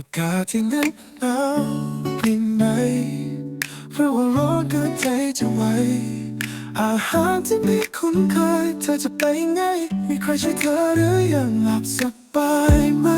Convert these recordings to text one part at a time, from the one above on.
อากาศที่หนาวหนาวดีไหมหรือว่าร้อนเกินใจจะไหวอาหารที่ไม่คุ้นเคย เธอจะไปไง มีใครช่วยเธอหรือยังหลับสบายไหม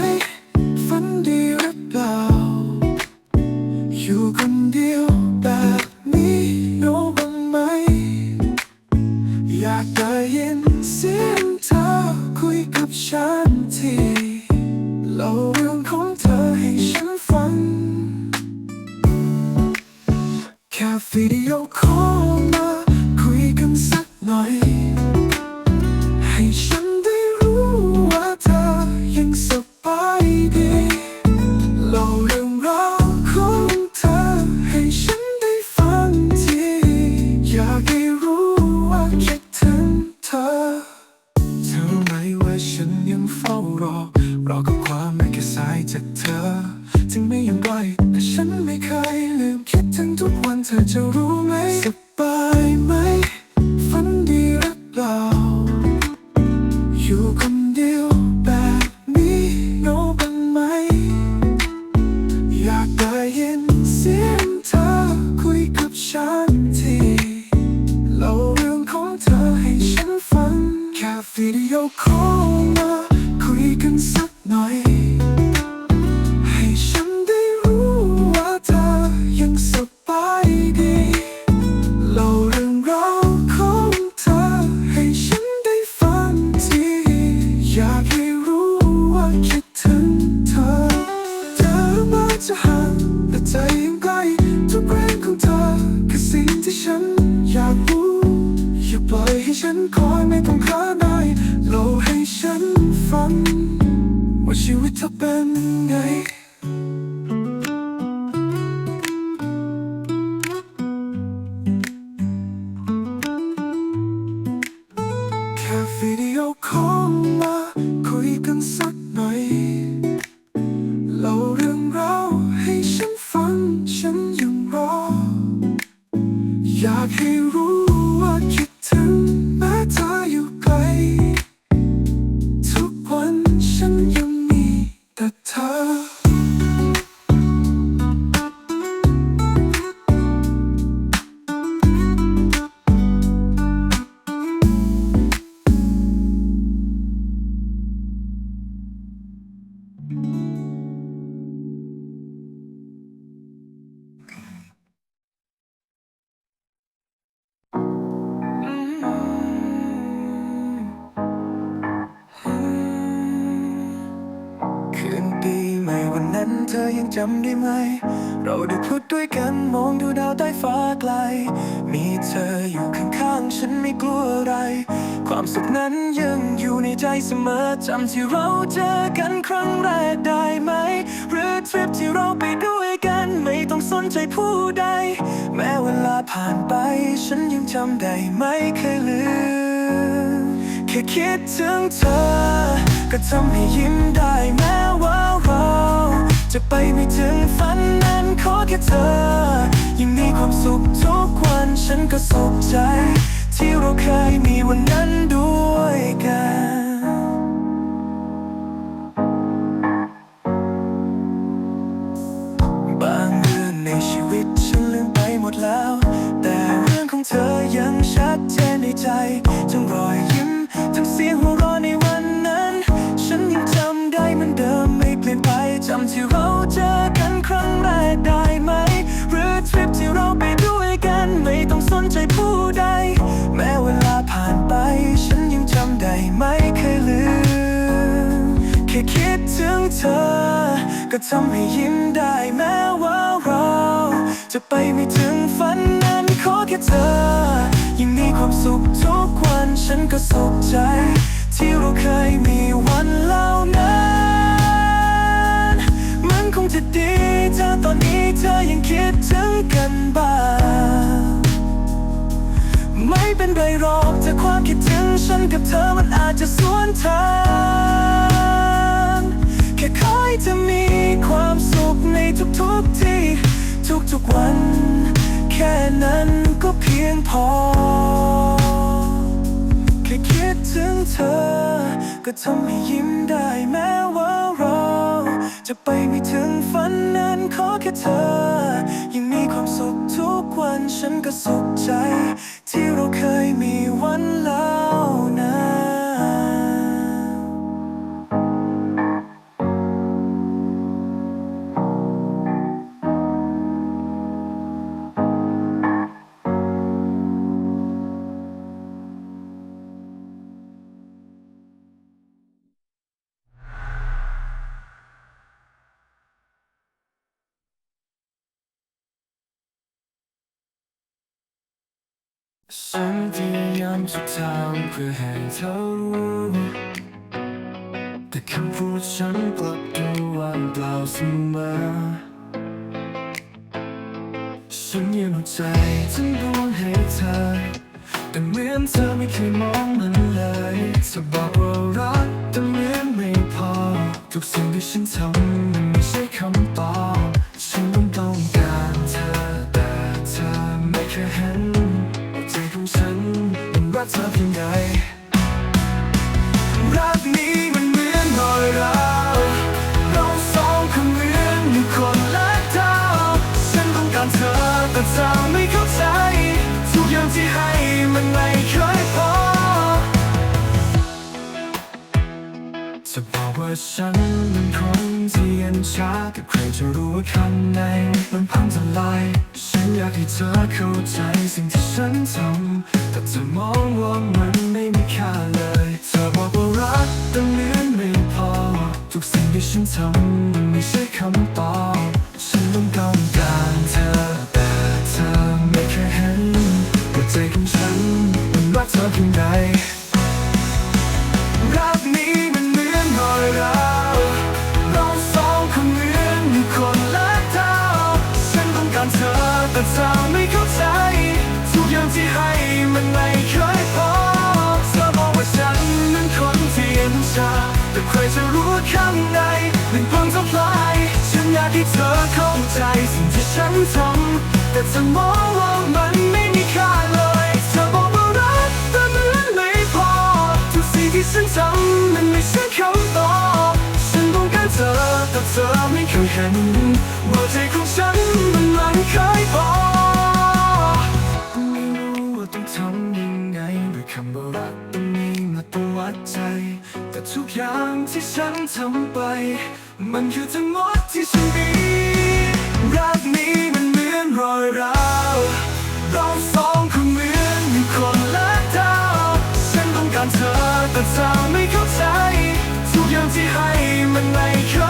ใจยังใกล้ทุกแรงของเธอคือสิ่งที่ฉันอยากรู้อย่าปล่อยให้ฉันคอยไม่ต้องค้าได้เล่าให้ฉันฟังว่าชีวิตเธอเป็นไง จำได้ไหม เราได้พูดด้วยกันมองดูดาวใต้ฟ้าไกล มีเธออยู่ข้างๆฉันไม่กลัวอะไร ความสุขนั้นยังอยู่ในใจเสมอจำที่เราเจอกันครั้งแรกได้ไหม หรือทริปที่เราไปด้วยกันไม่ต้องสนใจผู้ใด แม้เวลาผ่านไป ฉันยังจำได้ไม่เคยลืมแค่คิดถึงเธอ ก็ทำให้ยิ้มได้แม้ จะไปไม่ถึงฝันนั้นขอแค่เธอยังมีความสุขทุกวันฉันก็สุขใจ ที่เราเคยมีวันนั้นด้วยกันบางเรื่องในชีวิตฉันลืมไปหมดแล้ว แต่เรื่องของเธอยังชัดเจนในใจทั้งรอย เธอ ก็ทำให้ยิ้มได้แม้ว่าเรา จะไปไม่ถึงฝันนั้นขอแค่เธอยังมีความสุขทุกวันฉันก็สุขใจ ที่เราเคยมีวันเหล่านั้น มันคงจะดีถ้าตอนนี้เธอยังคิดถึงกันบ้าง ไม่เป็นไรหรอกถ้าความคิดถึงฉันกับเธอมันอาจจะสวนทาง แค่ขอให้เธอมีความสุขในทุกๆที่ ทุกๆวัน แค่นั้นก็เพียงพอ แค่คิดถึงเธอ ก็ทำให้ยิ้มได้แม้ว่าเรา จะไปไม่ถึงฝันนั้นขอแค่เธอ ยังมีความสุขทุกวันฉันก็สุขใจ ที่เราเคยมีวันล้ว ฉันพยายามทุกทางเพื่อให้เธอรู้แต่คำพูดฉันกลับดูว่างเปล่าเสมอฉันยืนหัวใจทั้งดวงให้เธอ แต่เหมือนเธอไม่เคยมองมันเลยเธอบอกว่ารักแต่เหมือนไม่พอ ทุกสิ่งที่ฉันทำมันไม่ใช่คำตอบ ว่าเธอเพียงใดรักนี้ ว่าฉันเป็นคนที่ย็นช้ากับใครจะรู้ว่าข้างในมันพังทลาย ฉันอยากให้เธอเข้าใจสิ่งที่ฉันทำแต่เธอมองว่ามันไม่มีค่าเลย เธอบอกว่ารักแต่เหมือนไม่พอ ทุกสิ่งที่ฉันทำมันไม่ใช่คำตอบ ฉันต้องต้องการเธอแต่เธอไม่เคยเห็นว่าใจของฉันมันรักเธอเพียงใดรักนี้ แต่ใครจะรู้ว่าข้างในมันพังทลายฉันอยากให้เธอเข้าใจสิ่งที่ฉันทำแต่เธอมองว่ามันไม่มีค่าเลยเธอบอกว่ารักแต่เหมือนไม่พอทุกสิ่งที่ฉันทำมันไม่ใช่คำตอบฉันต้องการเธอแต่เธอไม่เคยเห็นว่าใจของฉันมันมันเคยพอ ทุกอย่างที่ฉันทำไป มันคือทั้งหมดที่ฉันมี รักนี้มันเหมือนรอยร้าวเราสองคนเหมือนมีคนละดาวฉันต้องการเธอแต่เธอไม่เข้าใจ ทุกอย่างที่ให้มันไม่เคย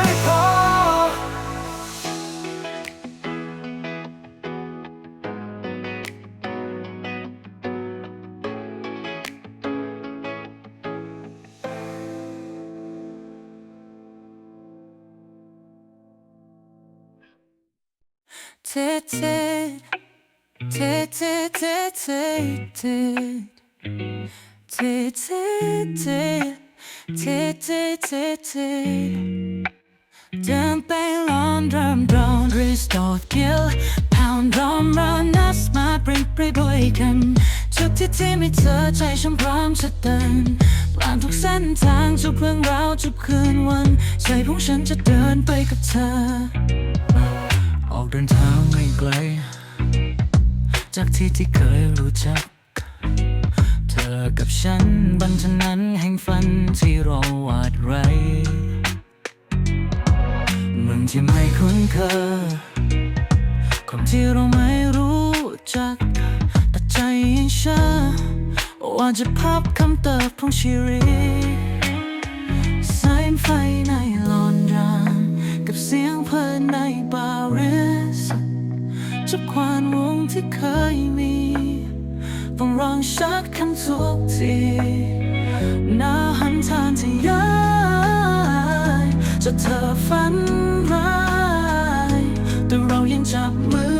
tit tit tit tit tit tit เดินไปลอนเริ่มร้อนรีสตอร์กิลพาวน์รอมรันนัสมาปริปริด้วยกันทุกที่ที่ไมีเธอใจฉันพร้อมจะเดินผ่านทุกเส้นทางทุกเรื่องราวทุกคืนวันใจของฉันจะเดินไปกับเธอ เดินทางไม่ไกล จากที่ที่เคยรู้จัก เธอกับฉันบันถนั้นแห่งฝันที่เราวาดไรเมืองที่ไม่คุ้นเคยคนที่เราไม่รู้จัก แต่ใจยังเชื่อว่าจะพับคำเตอบของชีวิตสายไฟในลอนดอนกับเสียงเพลินในบาร์เรส จับความวงที่เคยมีต้องร้องชักคำทุกทีหน้าหันทางที่ย้ายจะเธอฝันร้ายแต่เรายังจับมือ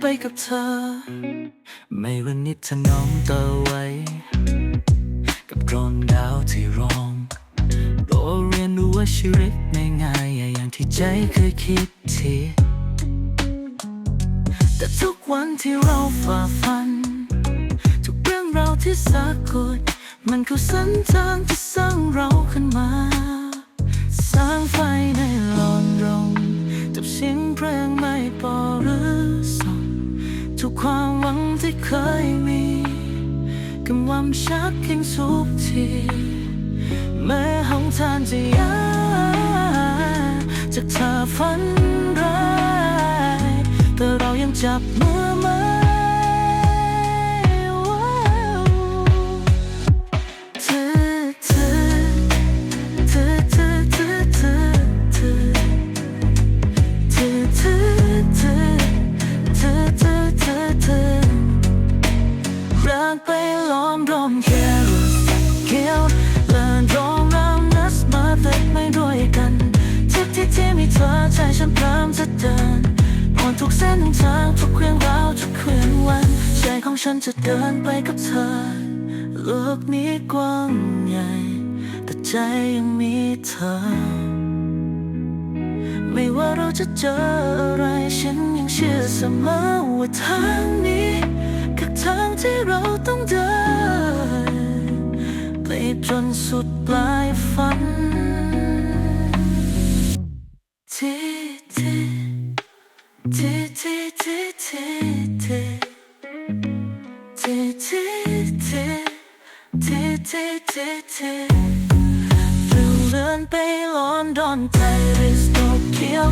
ไปกับเธอ ไม่ว่านิดถนอมเตอไว้ กับโดรนดาวที่ร้องโดเรียนรู้ว่าชีวิตไม่ง่ายอย่างที่ใจเคยคิดทีแต่ทุกวันที่เราฝ่าฟัน ทุกเรื่องราวที่สะกดมันคือส้นทางที่สร้างเราขึ้นมา สร้างไฟใน เคยมีกำลังชักยิ่งสุกทีแม้หองทานจะยากจากเธอฝันร้ายแต่เรายังจับมือมา ฉันจะเดินไปกับเธอ โลกนี้กว้างใหญ่ แต่ใจยังมีเธอ ไม่ว่าเราจะเจออะไร ฉันยังเชื่อเสมอว่าทางนี้คือทางที่เราต้องเดิน ไปจนสุดปลายฝัน ที่ที่ที่ที่ที่ที่ที่ ที่ที่ที่ที่เราเลื่อนไปลอนดอนไทริสโตเกียว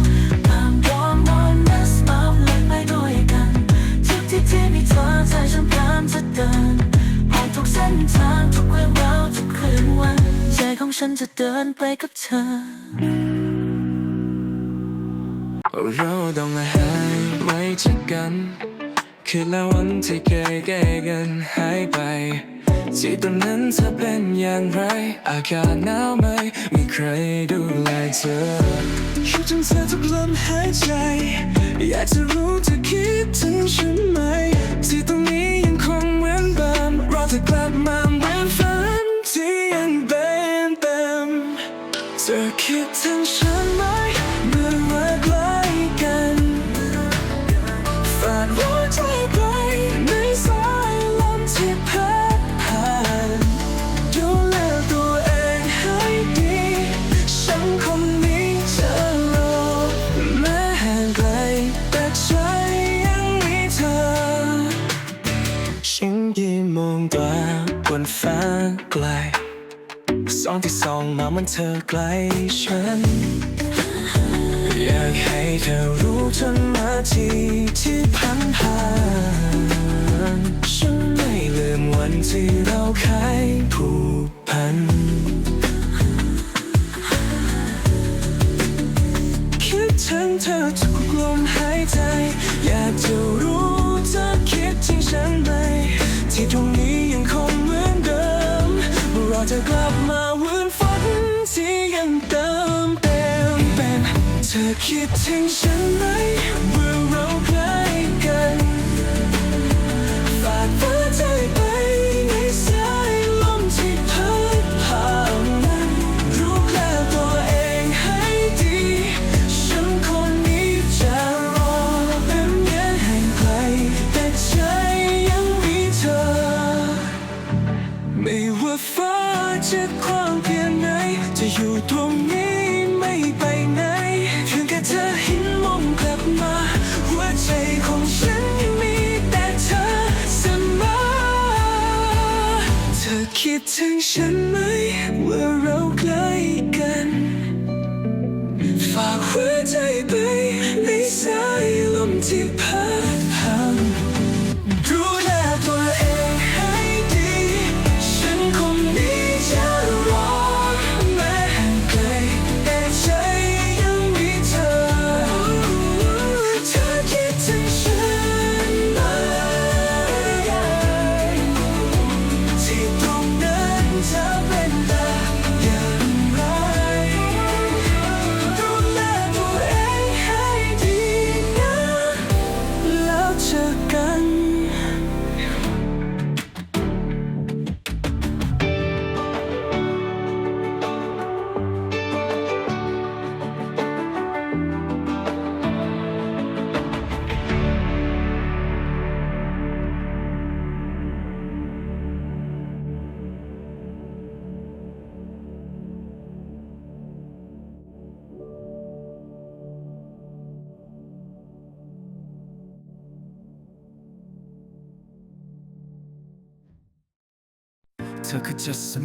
ตามยอมนอนนัสมาเล่นไปด้วยกันทุกที่ที่มีเธอใจฉันพร้อมจะเดินผ่านทุกเส้นทางทุกเรื่องราวทุกคืนวันใจของฉันจะเดินไปกับเธอเราต้องหายไม่จากกัน คือแล้ววันที่เคยใกล้กันหายไป ที่ตอนนั้นเธอเป็นอย่างไร อากาศหนาวไหมมีใครดูแลเธอคิดถึงเธอทุกลมหายใจ อยากจะรู้เธอคิดถึงฉันไหม ที่ตรงนี้ยังคงเหมือนเดิมรอเธอกลับมา ฉันยืนมองตาบนฟ้าไกลสองที่สองมามันเธอใกลฉัน อยากให้เธอรู้จนนาทีที่พันผ่านฉันไม่ลืมวันที่เราเคยผูกพันคิดถึงเธอทุกลมหายใจ อยากจะรู้ ที่ตรงนี้ยังคงเหมือนเดิมรอเธอกลับมาวื่นฝันที่ยังเติมเต็มเป็น เธอคิดถึงฉันไหมเมื่อเรา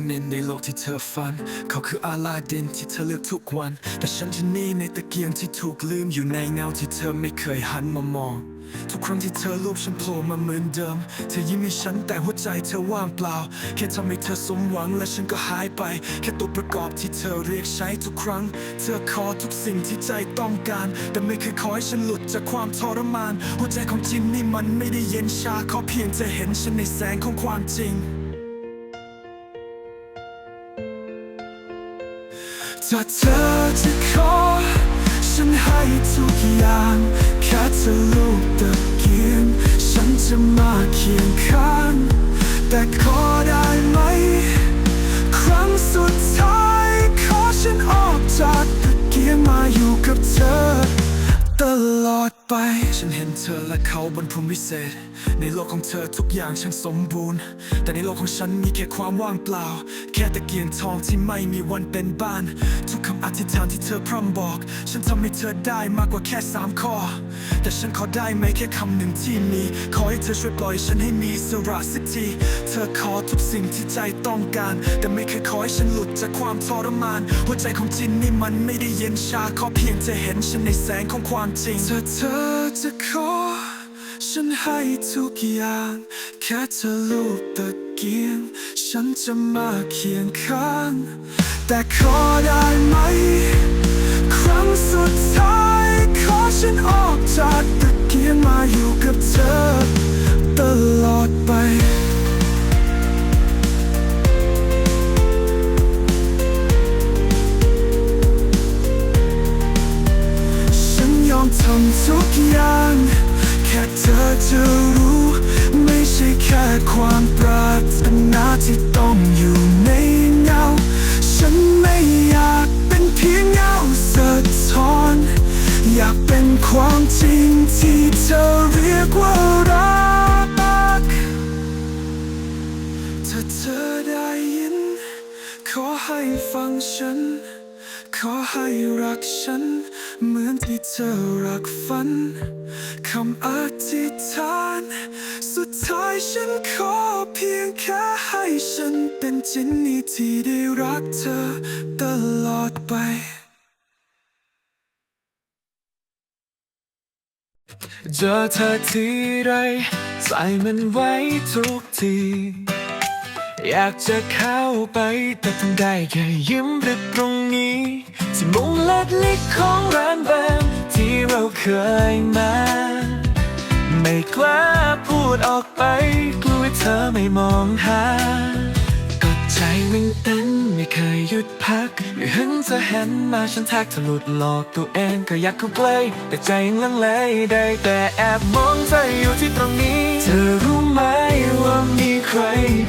นินในโลกที่เธอฝัน เขาคืออาลาดินที่เธอเลือกทุกวัน แต่ฉันจะนี่ในตะเกียงที่ถูกลืมอยู่ในเงาที่เธอไม่เคยหันมามอง ทุกครั้งที่เธอรูปฉันโผล่มาเหมือนเดิม เธอยิ้มให้ฉันแต่หัวใจเธอว่างเปล่า แค่ทำให้เธอสมหวังและฉันก็หายไป แค่ตัวประกอบที่เธอเรียกใช้ทุกครั้ง เธอขอทุกสิ่งที่ใจต้องการ แต่ไม่เคยขอให้ฉันหลุดจากความทรมาน หัวใจของจินนี่มันไม่ได้เย็นชาขอเพียงจะเห็นฉันในแสงของความจริง ถ้าเธอจะขอ ฉันให้ทุกอย่าง แค่เธอลูกตะเกียงฉันจะมาเคียงข้าง แต่ขอได้ไหม ครั้งสุดท้าย ขอฉันออกจากตะเกียงมาอยู่กับเธอ ตลอดไป ฉันเห็นเธอและเขาบนพรมวิเศษ ในโลกของเธอทุกอย่างช่างสมบูรณ์ แต่ในโลกของฉันมีแค่ความว่างเปล่า แค่ตะเกียงทองที่ไม่มีวันเป็นบ้าน ทุกคำอธิษฐานที่เธอพร่ำบอก ฉันทำให้เธอได้มากกว่าแค่สามข้อ แต่ฉันขอได้ไหมแค่คำหนึ่งที่มี ขอให้เธอช่วยปล่อยฉันให้มีสระสักที เธอขอทุกสิ่งที่ใจต้องการ แต่ไม่เคยขอให้ฉันหลุดจากความทรมาน หัวใจของจินนี่มันไม่ได้เย็นชา ขอเพียงจะเห็นฉันในแสงของความจริงถ้าเธอจะขอ ฉันให้ทุกอย่าง แค่เธอลูกตะเกียง ฉันจะมาเคียงข้าง แต่ขอได้ไหม ครั้งสุดท้าย ขอฉันออกจากตะเกียงมาอยู่กับเธอ ตลอดไป ค่ความปรารถนาที่ต้องอยู่ในเงา ฉันไม่อยากเป็นเพียงเงาสะท้อน อยากเป็นความจริงที่เธอเรียกว่ารัก ถ้าเธอได้ยิน ขอให้ฟังฉัน ขอให้รักฉัน เหมือนที่เธอรักฝันคำอธิษฐาน สุดท้ายฉันขอเพียงแค่ให้ฉันเป็นจินนี่ที่ได้รักเธอตลอดไปเจอเธอทีไรใส่มันไว้ทุกที อยากจะเข้าไปแต่ทำได้แค่ยิ้มรึกตรงนี้ ที่มุมเล็กๆของร้านแบมที่เราเคยมา ไม่กล้าพูดออกไป กลัวเธอไม่มองหาก็ใจมันเต้นไม่เคยหยุดพักไม่เห็นเธอเห็นมาฉันแทกเธอหลุดหลอกตัวเองก็อยากเข้าใกล้แต่ใจยังลังเลได้แต่แอบมองเธออยู่ที่ตรงนี้ เธอรู้ไหมว่ามีใคร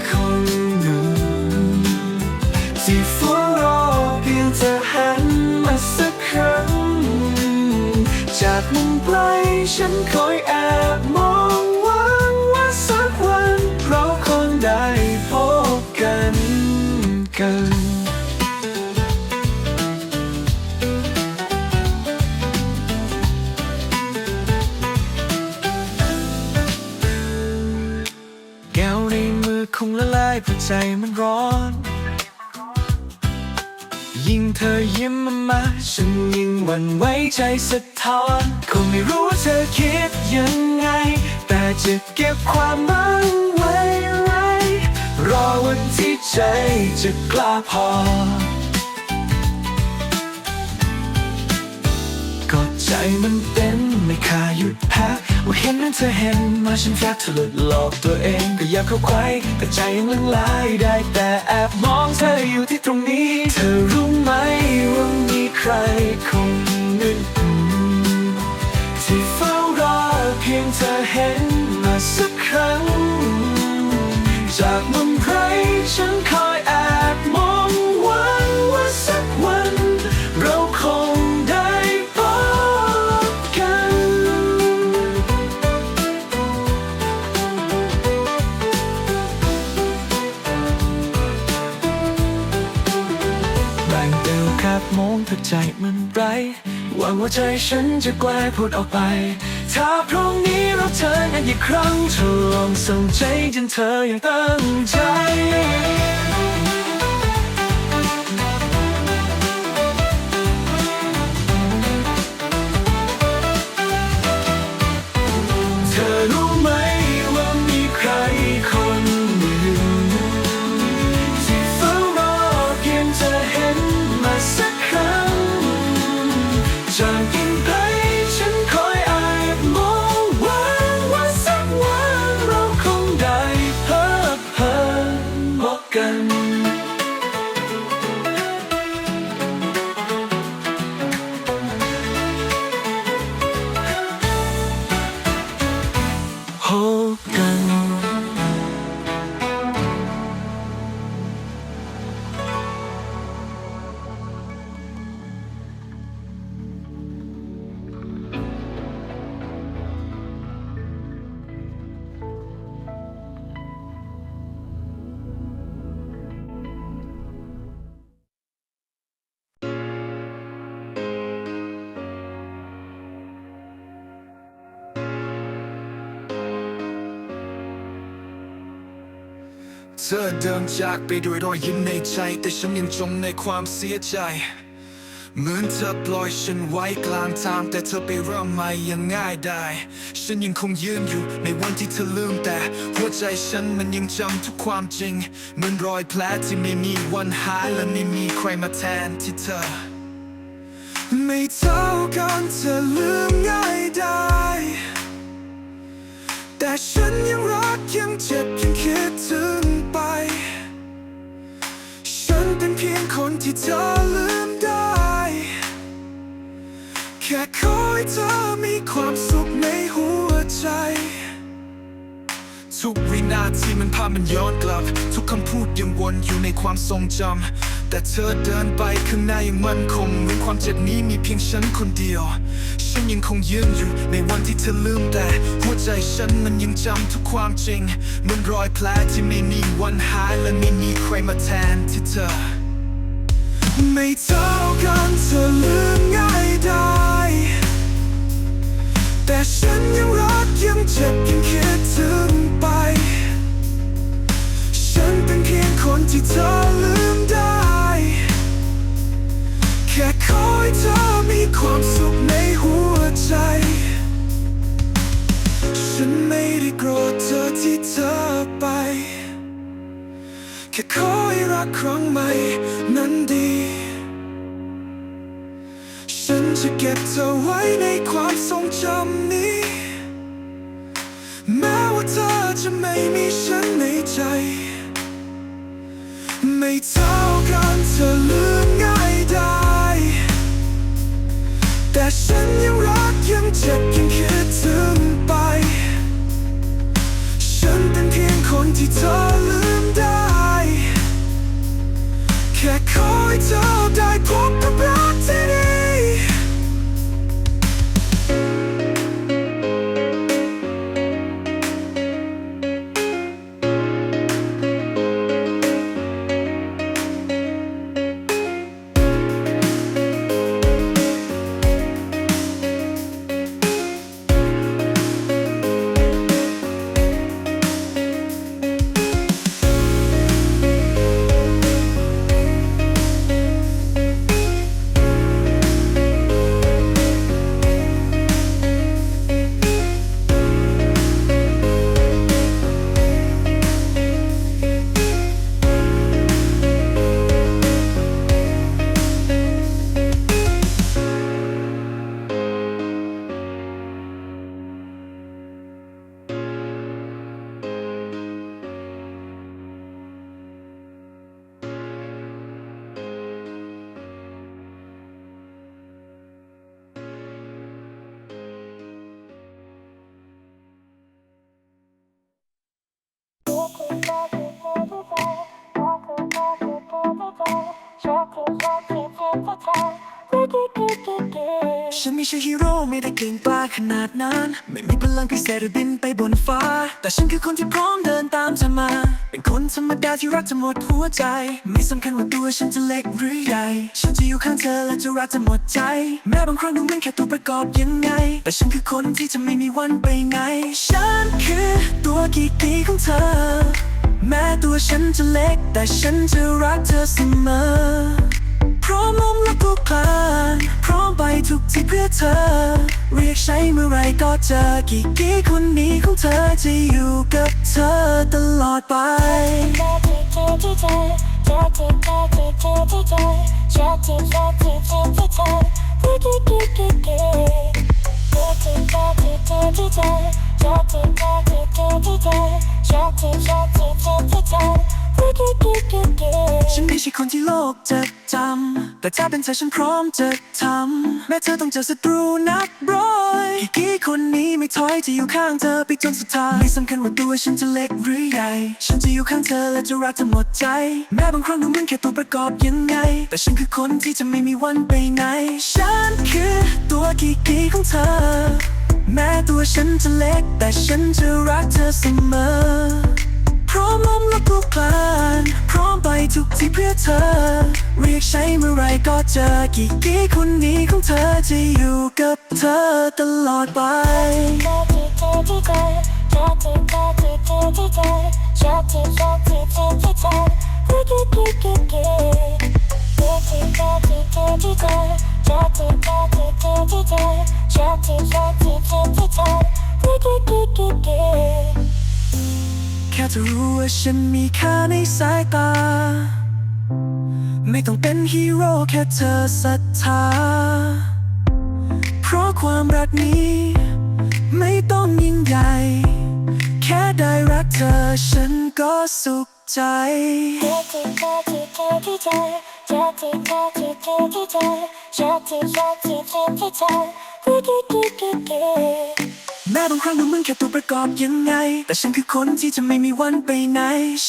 คน ครั้ง จากมุมไกลฉันคอยแอบมองหวังว่าสักวันเราคงได้พบกันกันแก้วในมือคงละลายเพราะใจมันร้อน ยิ่งเธอยิ้ม มา ฉันยิ่งหวั่นไหวใจสะท้อนคงไม่รู้ว่าเธอคิดยังไง แต่จะเก็บความมั่งไว้ไว้รอวันที่ใจจะกล้าพอ ก็ใจมันเต้นไม่คาหยุดพัก ว่าเห็นนั้นเธอเห็นมาฉันแค่เธอหลุดหลอกตัวเองก็อยากเข้าใกล้แต่ใจยังลังลายได้แต่แอบมองเธออยู่ที่ตรงนี้ เธอรู้ไหมว่ามีใครคนหนึ่งที่เฝ้ารอเพียงเธอเห็นมาสักครั้ง จากมุมใครฉัน หวังว่าใจฉันจะแกล้งพูดออกไป ถ้าพรุ่งนี้เราเจอกันอีกครั้งเธอลองส่งใจจนเธอยังตั้งใจ ธอเดินจากไปด้วยรอยยิ้มในใจ แต่ฉันยังจมในความเสียใจ เหมือนเธอปล่อยฉันไว้กลางทางแต่เธอไปเริ่มใหม่อยังง่ายได้ ฉันยังคงยืนอยู่ในวันที่เธอลืมแต่ หัวใจฉันมันยังจำทุกความจริง เหมือนรอยแผลที่ไม่มีวันหายและไม่มีใครมาแทนที่เธอ ไม่เท่ากันเธอลืมง่ายได้ แต่ฉันยังรักยังเจ็บยังคิดถึง พียงคนที่เธอลืมได้ แค่ขอให้เธอมีความสุขในหัวใจ ทุกวินาทีมันภามันย้อนกลับ ทุกคำพูดยังวนอยู่ในความทรงจำแต่เธอเดินไปข้างหน้ายังมั่นคงเหมือนความเจ็บนี้มีเพียงฉันคนเดียว ฉันยังคงยืนอยู่ในวันที่เธอลืมแต่ หัวใจฉันมันยังจำทุกความจริงเหมือนรอยแผลที่ไม่มีวันหายและไม่มีใครมาแทนที่เธอ ไม่เท่ากันเธอลืมง่ายได้ แต่ฉันยังรักยังเจ็บยังคิดถึงไป ฉันเป็นเพียงคนที่เธอลืมได้ แค่ขอให้เธอมีความสุขในหัวใจ ฉันไม่ได้โกรธเธอที่เธอไป แค่ขอให้รักครั้งใหม่นั้นดี ฉันจะเก็บเธอไว้ในความทรงจำนี้ แม้ว่าเธอจะไม่มีฉันในใจ ไม่เท่ากันเธอลืมง่ายได้ แต่ฉันยังรักยังเจ็บยัง ใช่ฮีโร่ไม่ได้เก่งกล้าขนาดนั้น ไม่มีพลังพิเศษหรือบินไปบนฟ้า แต่ฉันคือคนที่พร้อมเดินตามเธอมา เป็นคนธรรมดาที่รักเธอหมดหัวใจ ไม่สำคัญว่าตัวฉันจะเล็กหรือใหญ่ ฉันจะอยู่ข้างเธอและจะรักเธอหมดใจ แม้บางครั้งดูเหมือนแค่ตัวประกอบยังไง แต่ฉันคือคนที่จะไม่มีวันไปไหน ฉันคือตัวกีกีของเธอ แม้ตัวฉันจะเล็ก แต่ฉันจะรักเธอเสมอ ร้อมล้มลุกคลุกคลานพร้อมไปทุกที่เพื่อเธอ เรียกใช้เมื่อไรก็เจอกี่กี่คนนี้ของเธอจะอยู่กับเธอตลอดไป ฉันไม่ใช่คนที่โลกจะจำแต่ถ้าเป็นเธอฉันพร้อมจะทำแม้เธอต้องเจอศัตรูนับร้อยกี่คนนี้ไม่ถอยจะอยู่ข้างเธอไปจนสุดท้ายไม่สำคัญว่าตัวฉันจะเล็กหรือใหญ่ ฉันจะอยู่ข้างเธอและจะรักเธอหมดใจ แม้บางครั้งดูเหมือนแค่ตัวประกอบยังไง แต่ฉันคือคนที่จะไม่มีวันไปไหน ฉันคือตัวกี่กี่ของเธอ แม้ตัวฉันจะเล็ก แต่ฉันจะรักเธอเสมอ พร้อมล้มลุกคลุกคลานพร้อมไปทุกที่เพื่อเธอ เรียกใช้เมื่อไรก็เจอกี่กี่คนนี้ของเธอจะอยู่กับเธอตลอดไป แค่เธอรู้ว่าฉันมีค่าในสายตา ไม่ต้องเป็นฮีโร่แค่เธอศรัทธา เพราะความรักนี้ ไม่ต้องยิ่งใหญ่ แค่ได้รักเธอฉันก็สุขใจชอที่ชอที่เธอที่เธอชอที่ชอที่เธอที่เธอชอที่ชอที่เธอที่เธอ แม้บางครั้งดูเหมึงแค่ตัวประกอบยังไง แต่ฉันคือคนที่จะไม่มีวันไปไหน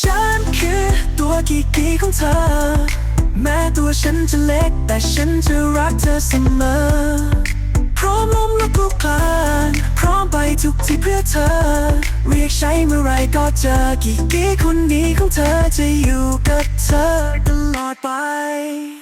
ฉันคือตัวกีกีของเธอ แม้ตัวฉันจะเล็ก แต่ฉันจะรักเธอเสมอ พร้อมล้มลุกคลุกคลาน พร้อมไปทุกที่เพื่อเธอ เรียกใช้เมื่อไรก็เจอกีกีคนนี้ของเธอจะอยู่กับเธอตลอดไป